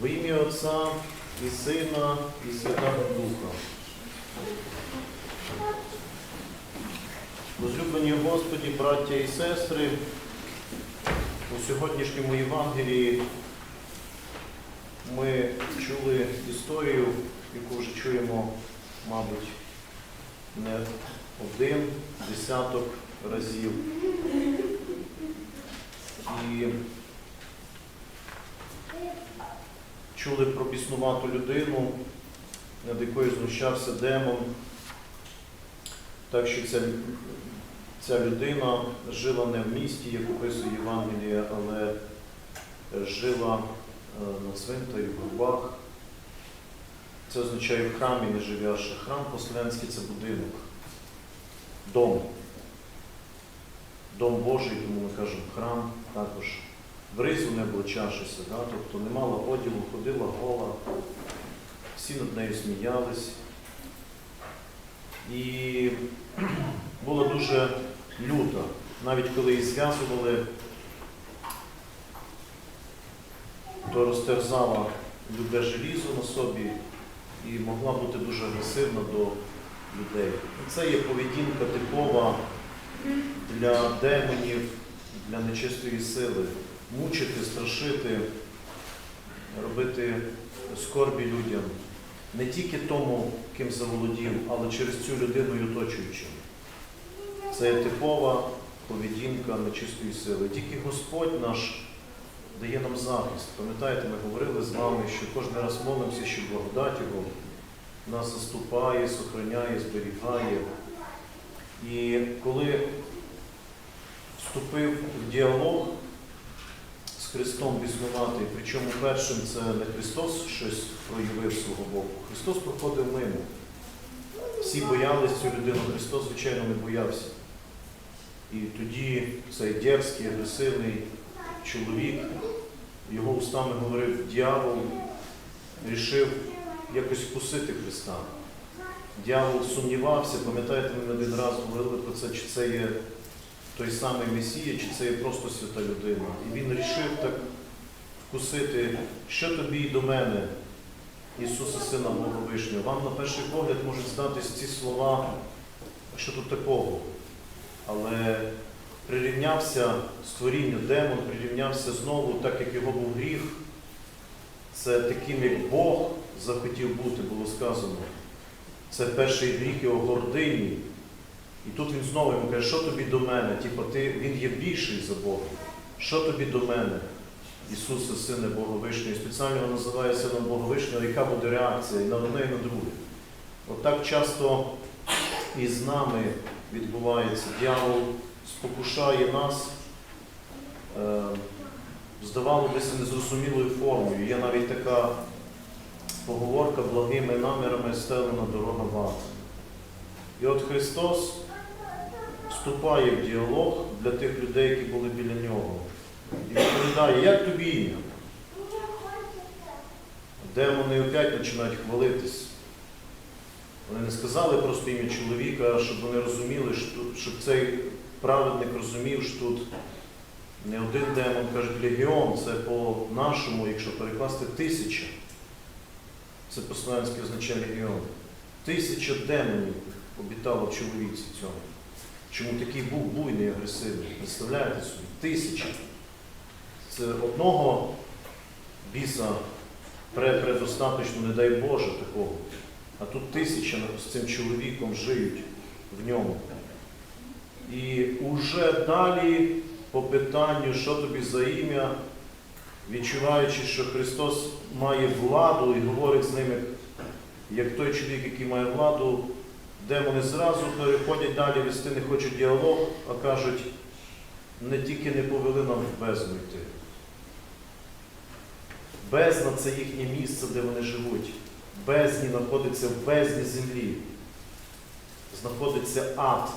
Во ім'я Отця і Сина, і Святого Духа. Возлюблені Господі, браття і сестри, у сьогоднішньому Євангелії ми чули історію, яку вже чуємо, мабуть, не один десяток разів. І чули про біснувату людину, над якою знущався демон. Так що ця, ця людина жила не в місті, як описує Євангелія, але жила е, на цвинтарі, в горбах. Це означає в храмі не живяше. Храм по-слов'янськи це будинок, дом. Дом Божий, тому ми кажемо храм також. В ризу не облачавшися, да? тобто не мала одягу, ходила гола, всі над нею сміялись. І було дуже люто, навіть коли її зв'язували, то розтерзала любе желізо на собі і могла бути дуже агресивна до людей. Це є поведінка типова для демонів, для нечистої сили. Мучити, страшити, робити скорбі людям. Не тільки тому, ким заволодів, але через цю людину і оточуючим. Це типова поведінка нечистої сили. Тільки Господь наш дає нам захист. Пам'ятаєте, ми говорили з вами, що кожен раз молимося, що благодать Його нас заступає, сохраняє, зберігає. І коли вступив в діалог Христом біснуватий, причому першим це не Христос щось проявив свого боку. Христос проходив мимо. Всі боялись цю людину, Христос, звичайно, не боявся. І тоді цей дерзкий, агресивний чоловік, його устами говорив, дьявол рішив якось вкусити Христа. Дьявол сумнівався, пам'ятаєте, ми один раз говорили про це, чи це є той самий Месія, чи це є просто свята людина. І він рішив так вкусити, що тобі й до мене, Ісуса Сина Бога Вишнього. Вам на перший погляд можуть здатись ці слова, що тут такого. Але прирівнявся створінню демон, прирівнявся знову, так як його був гріх. Це таким, як Бог захотів бути, було сказано. Це перший гріх його гордині. І тут він знову йому каже, що тобі до мене? Типу, ти, він є більший за Бога. Що тобі до мене? Ісусе, Сине Боговишнього. І спеціально його називає Сином Боговишнього, яка буде реакція і на одне, і на друге. Отак часто і з нами відбувається. Дьявол спокушає нас, е, здавалося, незрозумілою формою. Є навіть така поговорка благими намірами стелена дорога в ад. І от Христос вступає в діалог для тих людей, які були біля нього. І відповідає, як тобі ім'я? Демони опять починають хвалитись. Вони не сказали просто ім'я чоловіка, щоб вони розуміли, що щоб цей праведник розумів, що тут не один демон, кажуть, легіон, це по-нашому, якщо перекласти, тисяча. Це по-слов'янськи означає легіон. Тисяча демонів обітало в чоловіці цьому. Чому такий був буйний, агресивний? Представляєте собі? Тисяча. Це одного біса предостаточно, не дай Боже, такого. А тут тисяча з цим чоловіком живуть в ньому. І уже далі по питанню, що тобі за ім'я, відчуваючи, що Христос має владу і говорить з ними, як той чоловік, який має владу, демони зразу переходять далі, вести не хочуть діалог, а кажуть, не тільки не повели нам в бездну йти. Бездна це їхнє місце, де вони живуть. Бездні знаходиться в бездні землі. Знаходиться ад.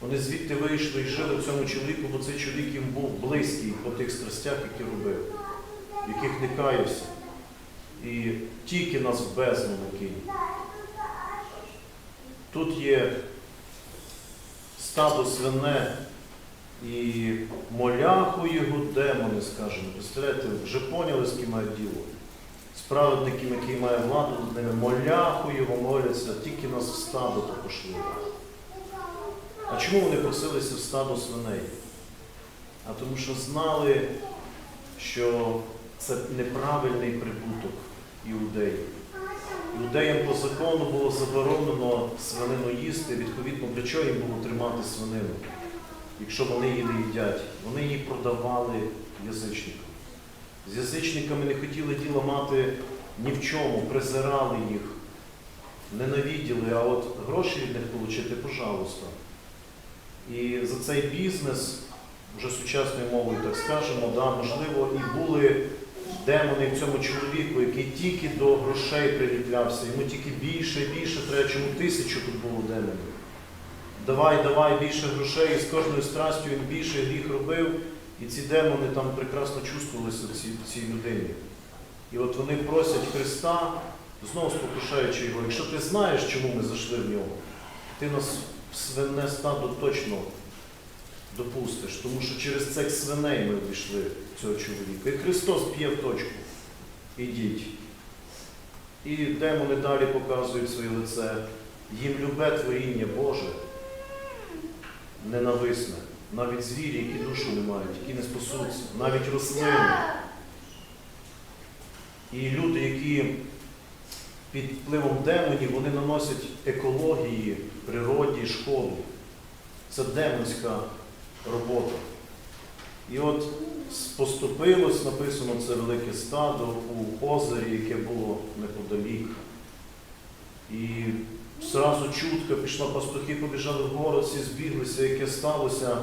Вони звідти вийшли і жили в цьому чоловіку, бо цей чоловік їм був близький по тих страстях, які робив, яких не каявся. І тільки нас в бездну не. Тут є стадо свине, І моляху його демони, скажемо. Представляєте, вже поняли, з ким мають діло. З праведником, який має владу над ними, моляху його моляться, тільки нас в стадо пошли. А чому вони просилися в стадо свиней? А тому що знали, що це неправильний прибуток іудеїв. Іудеям по закону було заборонено свинину їсти, відповідно, для чого їм було тримати свинину, якщо вони її не їдять. Вони її продавали язичникам. З язичниками не хотіли діла мати ні в чому, презирали їх, ненавиділи, а от гроші від них отримати, пожалуйста. І за цей бізнес, вже сучасною мовою так скажемо, да, можливо, і були демони в цьому чоловіку, який тільки до грошей приліплявся, йому тільки більше і більше треба, чому тисячу тут було демонів. Давай, давай більше грошей, і з кожною страстю він більше гріх робив, і ці демони там прекрасно чувствувалися в цій, цій людині. І от вони просять Христа, знову спокушаючи його, якщо ти знаєш, чому ми зайшли в нього, ти нас свине стадо точно допустиш, тому що через цих свиней ми обійшли цього чоловіка. І Христос б'є в точку. Ідіть. І демони далі показують своє лице. Їм любе творіння Боже, ненависне. Навіть звірі, які душу не мають, які не спасуться, навіть рослини. І люди, які під впливом демонів, вони наносять екології, природі шкоду. Це демонська робота. І от поступилось, написано це велике стадо у озері, яке було неподалік. І зразу чутка пішла, пастухи побіжали в город, всі збіглися, яке сталося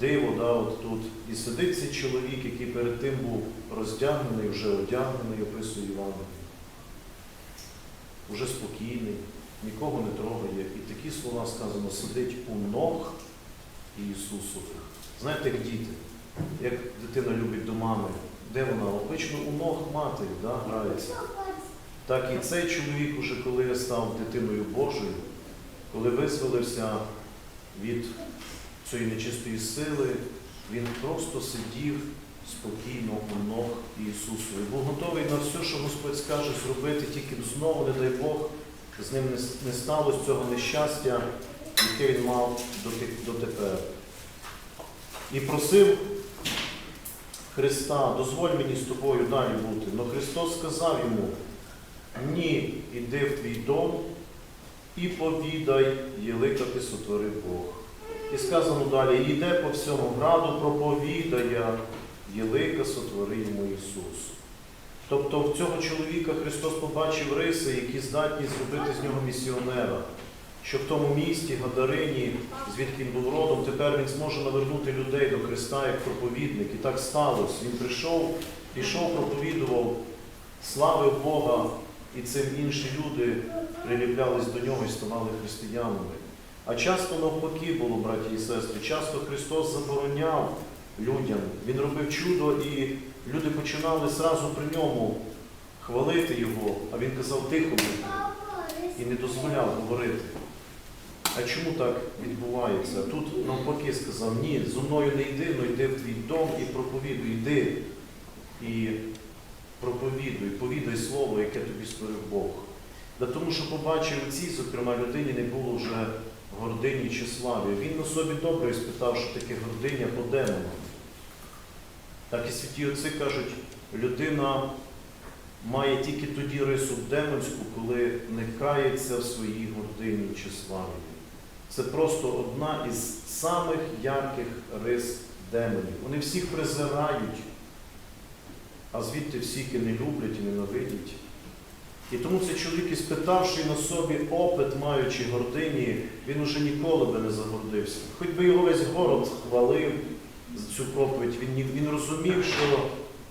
диво, да, от тут. І сидить цей чоловік, який перед тим був роздягнений, вже одягнений, описує Іван. Уже спокійний, нікого не трогає. І такі слова сказано, сидить у ног Ісусових. Знаєте, як діти, як дитина любить до мами, де вона? Обично у ног матері да, грається. Так і цей чоловік, уже коли став дитиною Божою, коли визволився від цієї нечистої сили, він просто сидів спокійно у ног Ісусу. І був готовий на все, що Господь скаже зробити, тільки б знову, не дай Бог, з ним не сталося цього нещастя, яке він мав дотепер. І просив Христа, дозволь мені з тобою далі бути. Но Христос сказав йому, ні, іди в твій дом і повідай, єлика ти сотворив Бог. І сказано далі, йде по всьому граду, проповідає, єлика сотвори йому Ісус. Тобто в цього чоловіка Христос побачив риси, які здатні зробити з нього місіонера, що в тому місті, Гадарині, звідки він був родом, тепер він зможе навернути людей до Христа як проповідник. І так сталося. Він прийшов, пішов, проповідував, славив Бога, і цим інші люди приліплялись до нього і ставали християнами. А часто навпаки було, браті і сестри, часто Христос забороняв людям. Він робив чудо, і люди починали зразу при ньому хвалити його, а він казав тихо і не дозволяв говорити. А чому так відбувається? Тут навпаки сказав, ні, зо мною не йди, но йди в твій дом і проповідуй, йди і проповідуй, повідай слово, яке тобі створив Бог. Да тому що побачив цій, зокрема, людині не було вже гордині чи слави. Він на собі добре спитав, що таке гординя по демонам. Так і святі отці кажуть, людина має тільки тоді рису демонську, коли не кається в своїй гордині чи славі. Це просто одна із самих ярких рис демонів. Вони всіх презирають, а звідти всіх і не люблять, і ненавидять. І тому цей чоловік, і спитавши на собі опит, маючи гордині, він уже ніколи би не загордився. Хоч би його весь город хвалив за цю проповідь, він, він розумів, що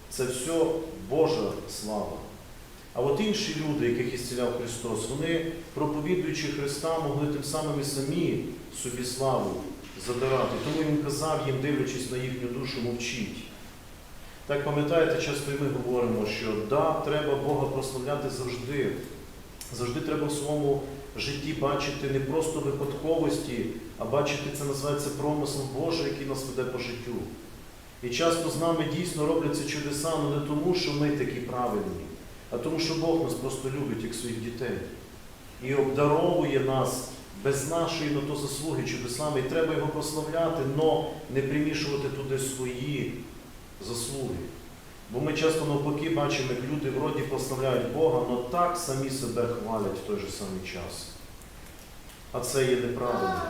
це все Божа слава. А от інші люди, яких ісціляв Христос, вони, проповідуючи Христа, могли тим самим і самі собі славу задирати. Тому він казав їм, дивлячись на їхню душу, мовчіть. Так пам'ятаєте, часто і ми говоримо, що да, треба Бога прославляти завжди. Завжди треба в своєму житті бачити не просто випадковості, а бачити це називається промисел Божий, який нас веде по життю. І часто з нами дійсно робляться чудеса, але не тому, що ми такі правильні, а тому, що Бог нас просто любить як своїх дітей і обдаровує нас без нашої на то заслуги чудесами. І треба його прославляти, але не примішувати туди свої заслуги. Бо ми часто навпаки бачимо, як люди вроді прославляють Бога, але так самі себе хвалять в той же самий час. А це є неправильно.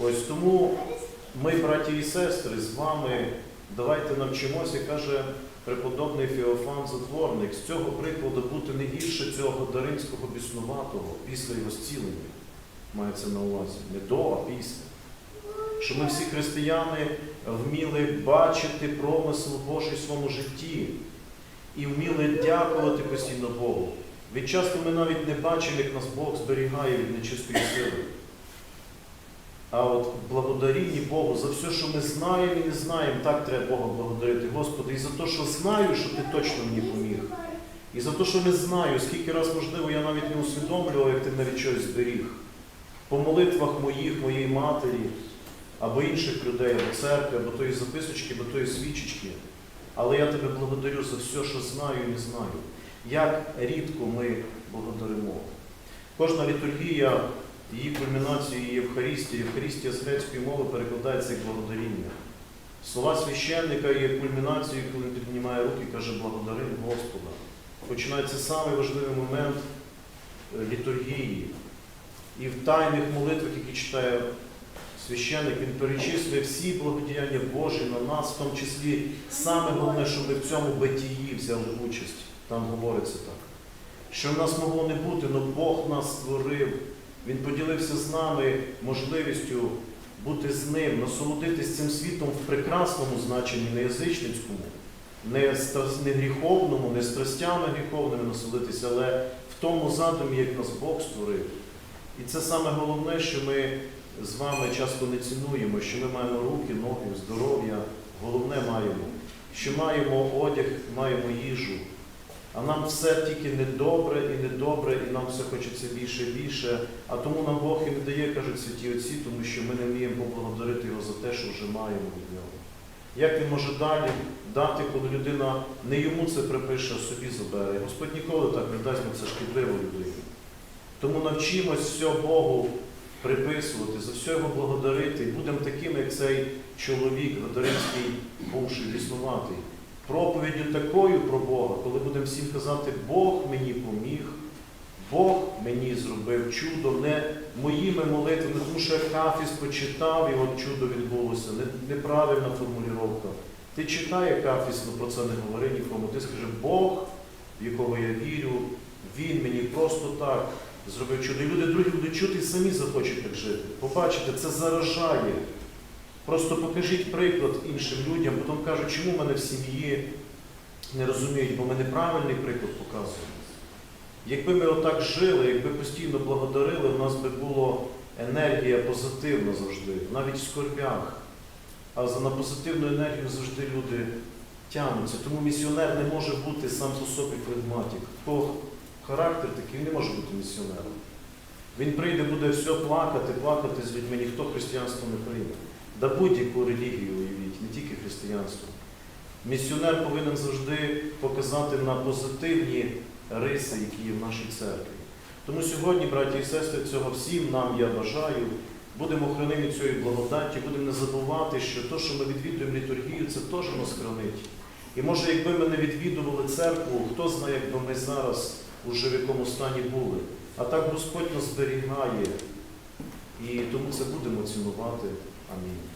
Ось тому ми, браті і сестри, з вами давайте навчимося, каже преподобний Феофан Затворник, з цього прикладу бути не гірше цього даринського біснуватого після його зцілення. Мається на увазі. Не до, а після. Що ми всі християни вміли бачити промисел Божий в своєму житті і вміли дякувати постійно Богу. Від часто ми навіть не бачимо, як нас Бог зберігає від нечистої сили. А от благодарінні Богу за все, що ми знаємо і не знаємо, так треба Бога благодарити. Господи, і за те, що знаю, що Ти точно мені поміг. І за те, що не знаю, скільки раз, можливо, я навіть не усвідомлював, як ти від чогось зберіг. По молитвах моїх, моєї матері, або інших людей, або церкви, або тої записочки, або тої свічечки. Але я тебе благодарю за все, що знаю і не знаю. Як рідко ми благодаримо. Кожна літургія, її кульмінацією є. Євхаристія з грецької мови перекладається як благодаріння. Слова священника є кульмінацією, коли він піднімає руки і каже благодарим Господа. Починається самий важливий момент е, літургії. І в тайних молитвах, які читає священник, він перечислює всі благодіяння Божі на нас, в тому числі саме головне, що ми в цьому битії взяли участь. Там говориться так. Що в нас могло не бути, але Бог нас створив. Він поділився з нами можливістю бути з ним, насолодитись цим світом в прекрасному значенні, не язичницькому, не, стра- не гріховному, не страстями гріховними насолодитися, але в тому задумі, як нас Бог створив. І це саме головне, що ми з вами часто не цінуємо, що ми маємо руки, ноги, здоров'я, головне маємо, що маємо одяг, маємо їжу. А нам все тільки недобре і недобре, і нам все хочеться більше і більше. А тому нам Бог і не дає, кажуть святі отці, тому що ми не вміємо поблагодарити його за те, що вже маємо від нього. Як він може далі дати, коли людина не йому це припише, а собі забере? Господь ніколи так не дасть, бо це шкідливо людині. Тому навчимось все Богу приписувати, за все його благодарити, і будемо такими, як цей чоловік, Гадаринський, бувший ліснуватий. Проповіддю такою про Бога, коли будемо всім казати, Бог мені поміг, Бог мені зробив чудо, не моїми молитвами, тому що я Хафіс почитав, і от чудо відбулося. Неправильна формулювання. Ти читай Хафіс, але про це не говори нікому. Ти скажи, Бог, в якого я вірю, Він мені просто так зробив чудо. І люди другі будуть чути і самі захочуть так жити. Побачите, це заражає. Просто покажіть приклад іншим людям, потім кажуть, чому мене в сім'ї не розуміють, бо ми неправильний приклад показуємо. Якби ми отак жили, якби постійно благодарили, в нас би була енергія позитивна завжди, навіть в скорбях. А за на позитивну енергію завжди люди тягнуться. Тому місіонер не може бути сам по собі флегматик. Хто характер такий, він не може бути місіонером. Він прийде, буде все плакати, плакати з людьми, ніхто християнство не прийме. Да будь-яку релігію уявіть, не тільки християнство. Місіонер повинен завжди показати на позитивні риси, які є в нашій церкві. Тому сьогодні, браті і сестри, цього всім нам я бажаю. Будемо хранити цієї благодаті, будемо не забувати, що те, що ми відвідуємо літургію, це теж нас хранить. І може, якби ми не відвідували церкву, хто знає, якби ми зараз уже в якому стані були. А так Господь нас зберігає. І тому це будемо цінувати. I mean,